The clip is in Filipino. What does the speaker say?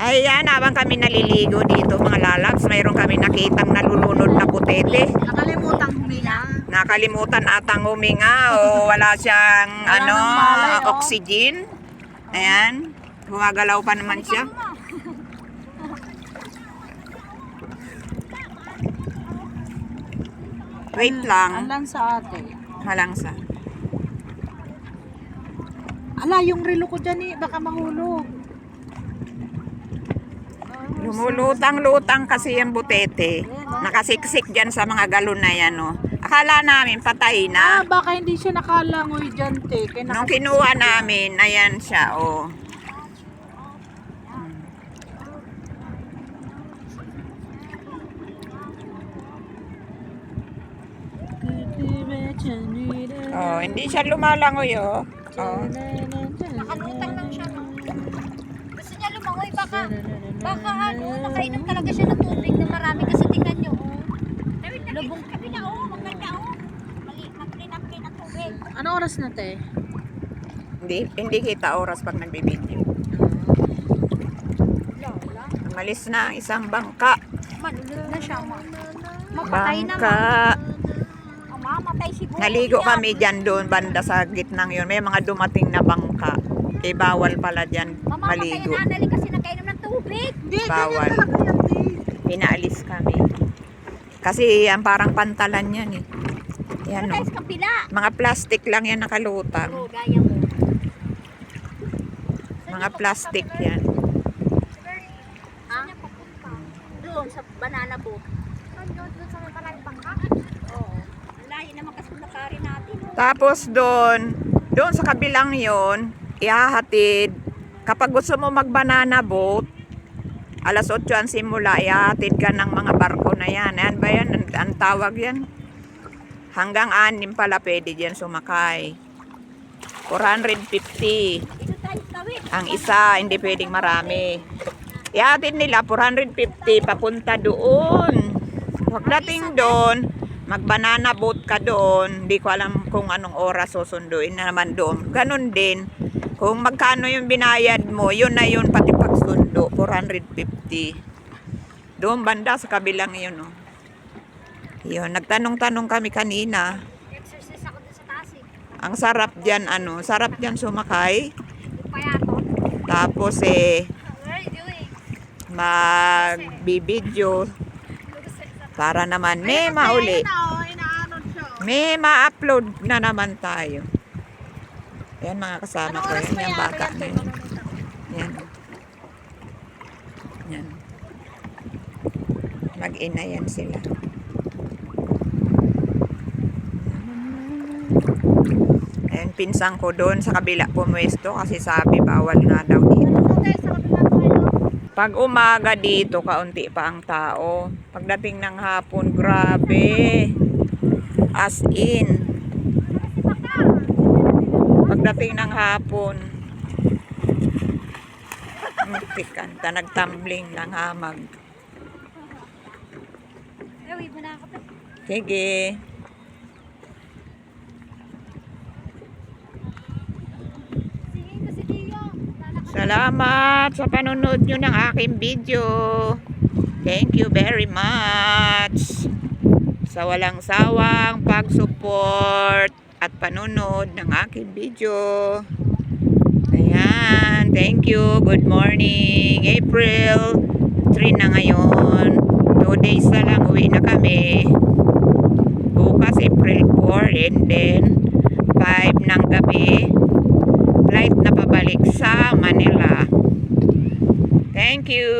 Ayan, habang kami naliligo dito mga lalabs, mayroon kami nakitang nalulunod na butete. Nakalimutan huminga. Nakalimutan atang huminga o wala siyang Wala ano, malay, oh. oxygen. Ayan, gumagalaw pa naman siya. Wait lang, Alang sa ate. malangsa. Ala, yung relo ko dyan eh, baka mahulog. Lumulutang-lutang kasi yung butete. Nakasiksik dyan sa mga galon na yan, oh. Akala namin patay Ah, na. baka hindi siya nakalangoy dyan, te. Kaya Nung kinuha yan. namin, ayan siya, oh. Oh, hindi siya lumalangoy, oh. Oh. Nakalutang lang siya. Gusto niya lumangoy, baka, baka ano, nakainom talaga siya ng tubig na marami kasi tingnan niyo, oh. Lubong kami na, oh, maganda, oh. Mali, maklin-aklin ang tubig. Ano oras na, te? Hindi, hindi kita oras pag nagbibideo. Lola, Umalis na ang isang bangka. malulog na siya, ma. Mapatay na, ma. Bangka. Oh, mamatay si Buko. Naligo yan. kami dyan doon, banda sa gitnang yun. May mga dumating na bangka. Eh, bawal pala dyan Mamamatay maligo. ang nanali kasi tubig. Bawal. Pinaalis kami. Kasi yan parang pantalan yan eh. Yan Ano o. sa kapila? Mga plastic lang yan nakalutang. Oh, gaya mo. Mga plastic yan. Ha? Doon sa banana boat. Doon, doon sa bangka? Oo. Layo naman kasi nakari natin. oh. Tapos doon, doon sa kabilang yon ihahatid. Kapag gusto mo mag-banana boat, alas 8 ang simula, ihahatid ka ng mga barko na yan. Yan ba yan? Ang, ang tawag yan? Hanggang anim pala pwede dyan sumakay. 450. Dito tayo tawid. Ang isa, hindi pwedeng marami. Ihatid nila, 450, papunta doon. Pagdating doon, mag-banana boat ka doon. Hindi ko alam kung anong oras susunduin na naman doon. Ganon din. Kung magkano yung binayad mo, yun na yun pati pagsundo, 450. Doon banda sa kabilang yun. Oh. Yun, nagtanong-tanong kami kanina. Exercise ako dun sa taas eh. Ang sarap dyan, ano, sarap dyan sumakay. Tapos eh, magbibideo para naman may mauli. Inaanod siya. May ma-upload na naman tayo. Yan mga kasama ko. Yan yung bata na yun. Yan. Yan. Mag-ina yan sila. Ayan, pinsang ko doon sa kabila pumwesto kasi sabi bawal nga daw dito. Ano? Ano? Pag umaga dito, kaunti pa ang tao. Pagdating ng hapon, grabe. As in. Pagdating ng hapon, kanta, nagtumbling ng hamag. Ewi mo na ako. Sige. Salamat sa panonood nyo ng aking video. Thank you very much sa walang sawang pag-support at panonood ng aking video. Ayan, thank you. Good morning. April 3 na ngayon. Two days na lang uwi na kami. Bukas April 4 and then 5 ng gabi flight na pabalik sa Manila. Thank you.